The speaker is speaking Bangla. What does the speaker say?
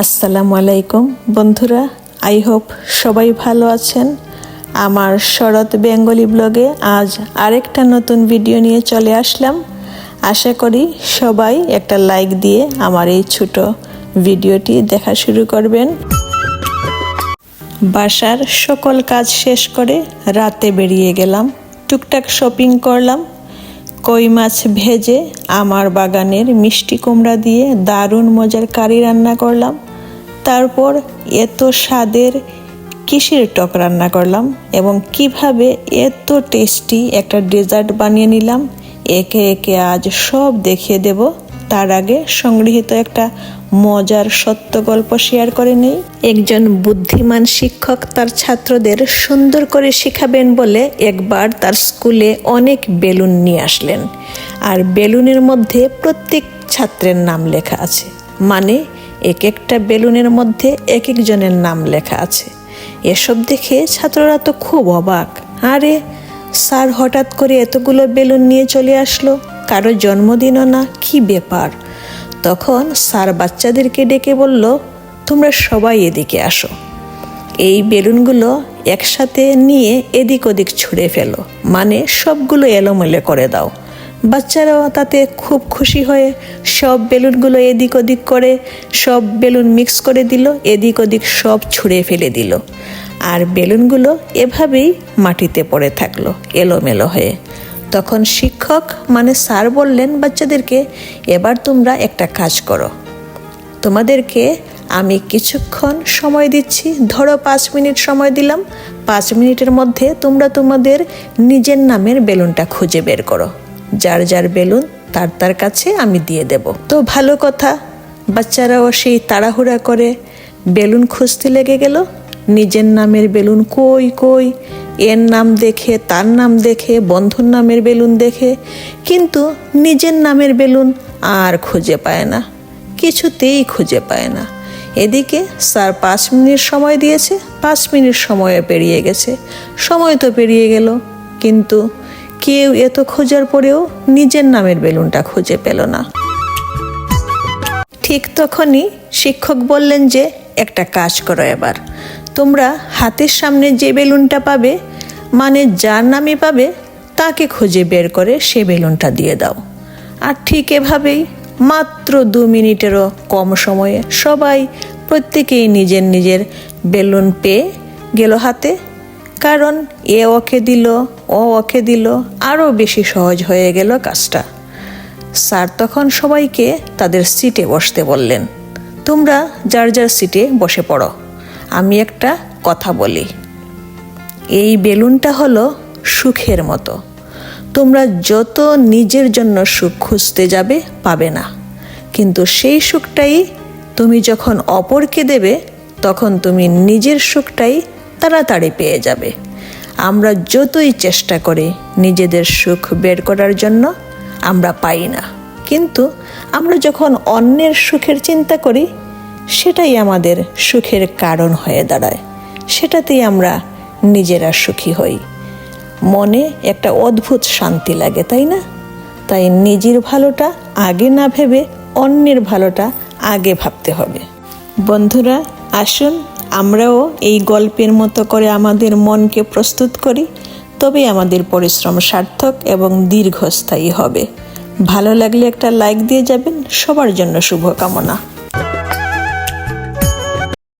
আসসালামু আলাইকুম। বন্ধুরা আই হোপ সবাই ভালো আছেন। আমার শরৎ বেঙ্গলি ব্লগে আজ আরেকটা নতুন ভিডিও নিয়ে চলে আসলাম। আশা করি সবাই একটা লাইক দিয়ে আমার এই ছোট ভিডিওটি দেখা শুরু করবেন। বাসার সকল কাজ শেষ করে রাতে বেরিয়ে গেলাম। টুকটাক শপিং করলাম। কই মাছ ভেজে আমার বাগানের মিষ্টি কুমড়া দিয়ে দারুণ মজার কারি রান্না করলাম। তারপর এত স্বাদের কিসের টক রান্না করলাম এবং কীভাবে এত টেস্টি একটা ডেজার্ট বানিয়ে নিলাম, একে একে আজ সব দেখিয়ে দেব। তার আগে সংগৃহীত একটা মজার সত্য গল্প শেয়ার করে নেই। একজন বুদ্ধিমান শিক্ষক তার ছাত্রদের সুন্দর করে শেখাবেন বলে একবার তার স্কুলে অনেক বেলুন নিয়ে আসলেন। আর বেলুনের মধ্যে প্রত্যেক ছাত্রের নাম লেখা আছে। মানে এক একটা বেলুনের মধ্যে এক একজনের নাম লেখা আছে। এসব দেখে ছাত্ররা তো খুব অবাক। আরে, স্যার হঠাৎ করে এতগুলো বেলুন নিয়ে চলে আসলো? কারও জন্মদিনও না, কি ব্যাপার? তখন স্যার বাচ্চাদেরকে ডেকে বলল, তোমরা সবাই এদিকে আসো। এই বেলুনগুলো একসাথে নিয়ে এদিক ওদিক ছুঁড়ে ফেলো মানে সবগুলো এলোমেলো করে দাও। বাচ্চারাও তাতে খুব খুশি হয়ে সব বেলুনগুলো এদিক ওদিক করে, সব বেলুন মিক্স করে দিল, এদিক ওদিক সব ছুঁড়ে ফেলে দিল। আর বেলুনগুলো এভাবেই মাটিতে পড়ে থাকল, এলোমেলো হয়ে। তখন শিক্ষক মানে স্যার বললেন, বাচ্চাদেরকে এবার তোমরা একটা কাজ করো। তোমাদেরকে আমি কিছুক্ষণ সময় দিচ্ছি। ধরো পাঁচ মিনিট সময় দিলাম। পাঁচ মিনিটের মধ্যে তোমরা তোমাদের নিজের নামের বেলুনটা খুঁজে বের করো। যার যার বেলুন, তার তার কাছে আমি দিয়ে দেব। তো ভালো কথা। বাচ্চারাও সেই তাড়াহুড়া করে বেলুন খুঁজতে লেগে গেল। নিজের নামের বেলুন কই কই এর নাম দেখে, তার নাম দেখে, বন্ধুর নামের বেলুন দেখে, কিন্তু নিজের নামের বেলুন আর খুঁজে পায় না, কিছুতেই খুঁজে পায় না। এদিকে স্যার পাঁচ মিনিট সময় দিয়েছে, পাঁচ মিনিট সময় পেরিয়ে গেছে। সময় তো পেরিয়ে গেল, কিন্তু কেউ এত খোঁজার পরেও নিজের নামের বেলুনটা খুঁজে পেল না। ঠিক তখনই শিক্ষক বললেন যে, একটা কাজ করো এবার। তোমরা হাতের সামনে যে বেলুনটা পাবে মানে যার নামে পাবে, তাকে খুঁজে বের করে সে বেলুনটা দিয়ে দাও। আর ঠিক এভাবেই মাত্র দু মিনিটেরও কম সময়ে সবাই প্রত্যেকেই নিজের নিজের বেলুন পেয়ে গেল হাতে। কারণ এ ওকে দিল, ও ওকে দিল, আরও বেশি সহজ হয়ে গেল কাজটা। স্যার তখন সবাইকে তাদের সিটে বসতে বললেন, তোমরা যার যার সিটে বসে পড়ো। আমি একটা কথা বলি। এই বেলুনটা হলো সুখের মতো। তোমরা যত নিজের জন্য সুখ খুঁজতে যাবে, পাবে না। কিন্তু সেই সুখটাই তুমি যখন অপরকে দেবে, তখন তুমি নিজের সুখটাই তাড়াতাড়ি পেয়ে যাবে। আমরা যতই চেষ্টা করি নিজেদের সুখ বের করার জন্য, আমরা পাই না। কিন্তু আমরা যখন অন্যের সুখের চিন্তা করি সেটাই আমাদের সুখের কারণ হয়ে দাঁড়ায়। সেটাতেই আমরা নিজেরা সুখী হই। মনে একটা অদ্ভুত শান্তি লাগে, তাই না? তাই নিজের ভালোটা আগে না ভেবে অন্যের ভালোটা আগে ভাবতে হবে। বন্ধুরা, আসুন আমরাও এই গল্পের মতো করে আমাদের মনকে প্রস্তুত করি, তবে আমাদের পরিশ্রম সার্থক এবং দীর্ঘস্থায়ী হবে। ভালো লাগলে একটা লাইক দিয়ে যাবেন, সবার জন্য শুভকামনা।